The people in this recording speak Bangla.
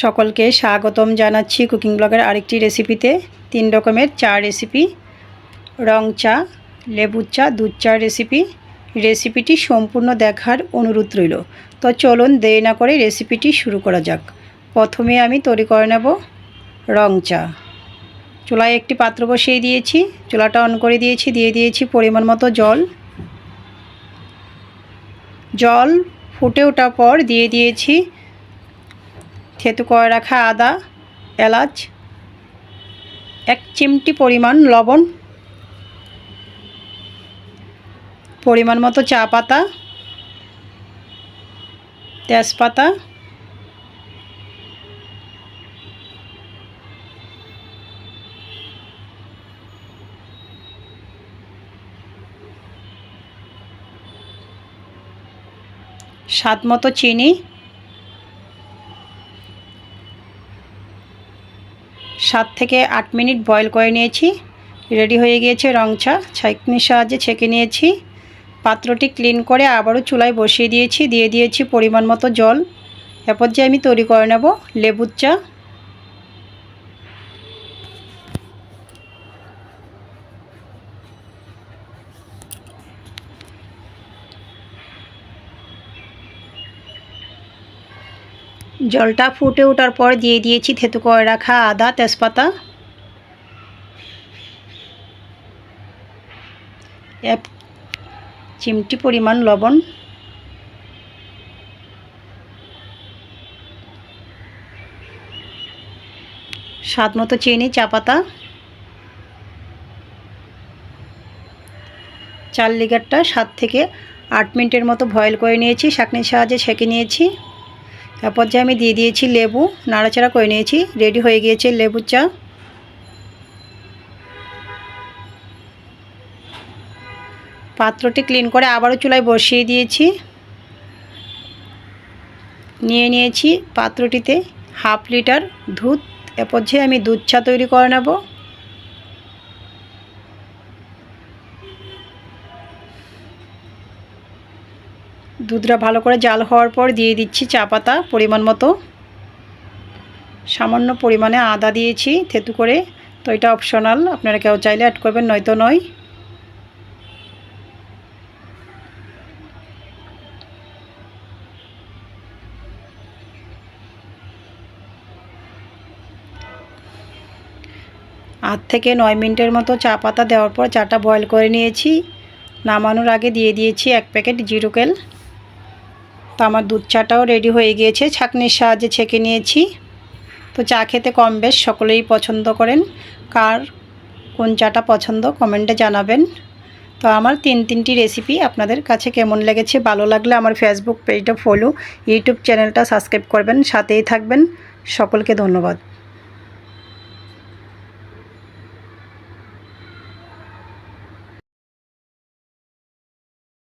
সকলকে স্বাগতম জানাচ্ছি কুকিং ব্লগের আরেকটি রেসিপিতে। তিন রকমের চা রেসিপি, রং চা, লেবুর চা, দুধ চা রেসিপি। রেসিপিটি সম্পূর্ণ দেখার অনুরোধ রইল। তো চলুন দেরি না করে রেসিপিটি শুরু করা যাক। প্রথমে আমি তৈরি করে নেব রং চা। চুলায় একটি পাত্র বসিয়ে দিয়েছি। চুলাটা অন করে দিয়েছি, দিয়ে দিয়েছি পরিমাণ মতো জল। জল ফুটে ওঠার পর দিয়ে দিয়েছি থেতু করে রাখা আদা, এলাচ, এক চিমটি পরিমাণ লবণ, পরিমাণ মতো চা পাতা, তেজপাতা, স্বাদ মতো চিনি সাত থেকে আট মিনিট বয়েল করে নিয়েছি। রেডি হয়ে গিয়েছে রং চা। ছাইকনির সাহায্যে ছেঁকে নিয়েছি। পাত্রটি ক্লিন করে আবারও চুলায় বসিয়ে দিয়েছি। দিয়ে দিয়েছি পরিমাণ মতো জল। এরপর যে আমি তৈরি করে নেব লেবুর চা। জলটা ফুটে ওঠার পর দিয়ে দিয়েছি থেতু করে রাখা আদা তেজপাতা। এক চিমটি পরিমাণ লবণ। স্বাদ মতো চিনি, চা পাতা। চার লিগারটা সাত থেকে আট মিনিটের মতো বয়েল করে নিয়েছি, শাকনির সাহায্যে ছেঁকে নিয়েছি। তারপর যে আমি দিয়ে দিয়েছি লেবু, নাড়াচাড়া করে নিয়েছি রেডি হয়ে গিয়েছে লেবুর চা। পাত্রটি ক্লিন করে আবারও চুলায় বসিয়ে দিয়েছি। নিয়ে নিয়েছি পাত্রটিতে হাফ লিটার দুধ, এরপর যে আমি দুধ চা তৈরি করে নেব। দুধটা ভালো করে জাল হওয়ার পর দিয়ে দিচ্ছি চা পাতা পরিমাণ মতো। সামান্য পরিমাণে আদা দিয়েছি, থেতু করে। তো এটা অপশনাল আপনারা কেউ চাইলে অ্যাড করবেন, নয়তো নয়। আট থেকে নয় মিনিটের মতো চা পাতা দেওয়ার পর চাটা বয়েল করে নিয়েছি। নামানোর আগে দিয়ে দিয়েছি এক প্যাকেট জিরোকেল তো আমার দুধ চাটাও রেডি হয়ে গিয়েছে, ছাঁকনির সাহায্যে ছেঁকে নিয়েছি। তো চা খেতে কম বেশ, সকলেই পছন্দ করেন। কার কোন চাটা পছন্দ কমেন্টে জানাবেন। তো আমার তিন তিনটি রেসিপি আপনাদের কাছে কেমন লেগেছে, ভালো লাগলে আমার ফেসবুক পেজটা ফলো ইউটিউব চ্যানেলটা সাবস্ক্রাইব করবেন, সাথেই থাকবেন। সকলকে ধন্যবাদ।